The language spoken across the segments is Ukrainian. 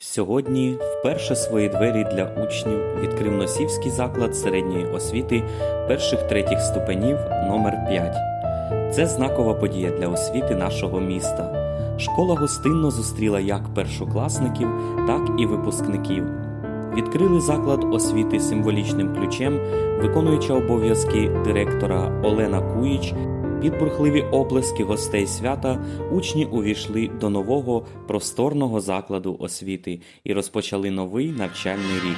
Сьогодні вперше свої двері для учнів відкрив Носівський заклад середньої освіти перших третіх ступенів номер 5 Це знакова подія для освіти нашого міста. Школа гостинно зустріла як першокласників, так і випускників. Відкрили заклад освіти символічним ключем, виконуюча обов'язки директора Олена Куїч. Під бурхливі оплески гостей свята учні увійшли до нового просторного закладу освіти і розпочали новий навчальний рік.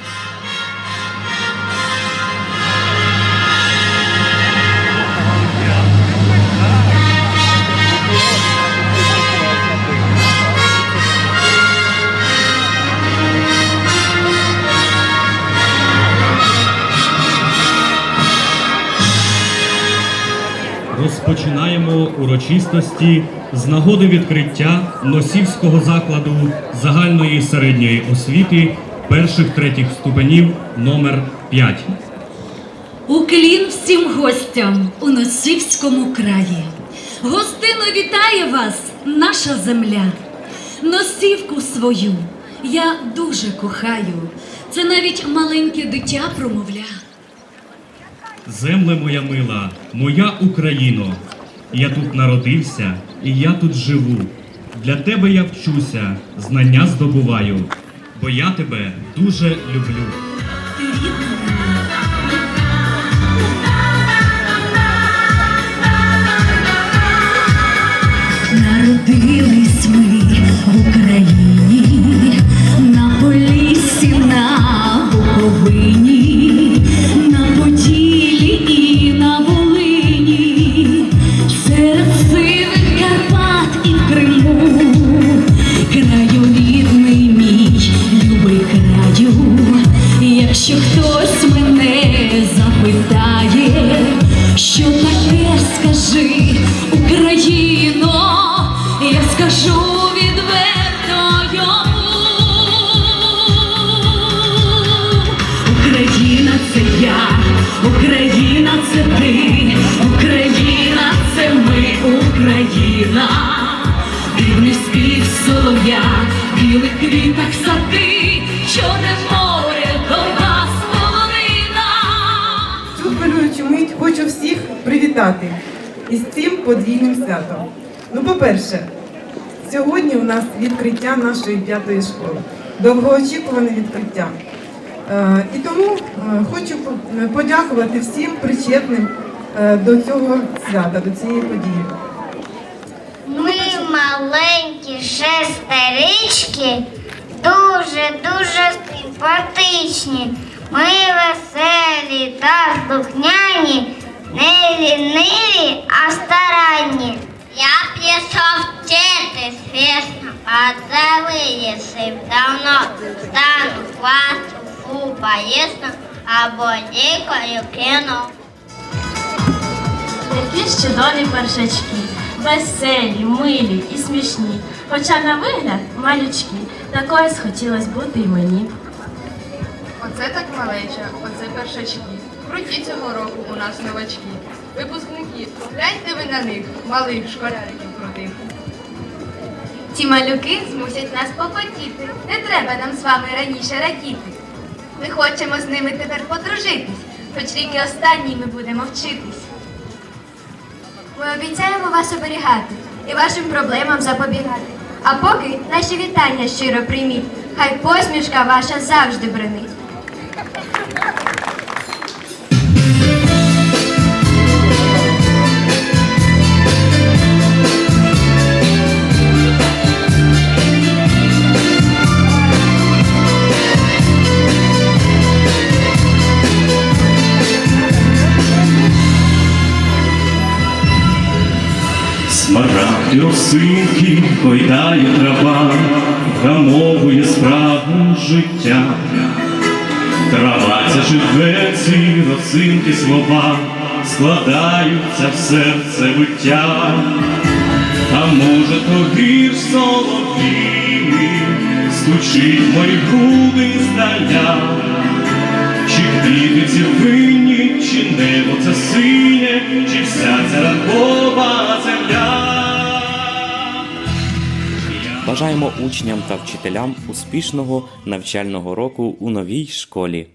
Розпочинаємо урочистості з нагоди відкриття Носівського закладу загальної середньої освіти перших третіх ступенів номер 5. Уклін всім гостям у Носівському краї. Гостину вітає вас, наша земля. Носівку свою я дуже кохаю. Це навіть маленьке дитя промовля. Земле моя мила, моя Україно. Я тут народився і я тут живу. Для тебе я вчуся, знання здобуваю, бо я тебе дуже люблю. Хтось мене запитає, хочу всіх привітати із цим подвійним святом. Ну, по-перше, сьогодні у нас відкриття нашої п'ятої школи, довгоочікуване відкриття. Е, І тому е, хочу подякувати всім причетним е, до цього свята, до цієї події. Ми маленькі шестерички, дуже-дуже симпатичні. Ми веселі та слухняні, не ліниві, а старанні. Я пішов вчитись пісно, а це виїсив давно. Стану класу фу поїсно, або дікою кинув. Які ж чудові першачки, веселі, милі і смішні. Хоча на вигляд малючки, такою схотілось бути й мені. Оце так малеча, оце першачки. Круті цього року у нас новачки. Випускники, гляньте ви на них, малих школяриків крутих. Ці малюки змусять нас попотіти. Не треба нам з вами раніше радіти. Ми хочемо з ними тепер подружитись, хоч ріки останні ми будемо вчитись. Ми обіцяємо вас оберігати і вашим проблемам запобігати. А поки наші вітання щиро прийміть, хай посмішка ваша завжди бренить. Осинки, гойдає трава, вгамовує спрагу життя. Трава ця живе, ці росинки слова, складаються в серце виття. А може, то вірш солов'їний, стучить в мої груди здаля. Чи квіти ці винні, чи небо це синє, чи вся ця ракова Бажаємо учням та вчителям успішного навчального року у новій школі.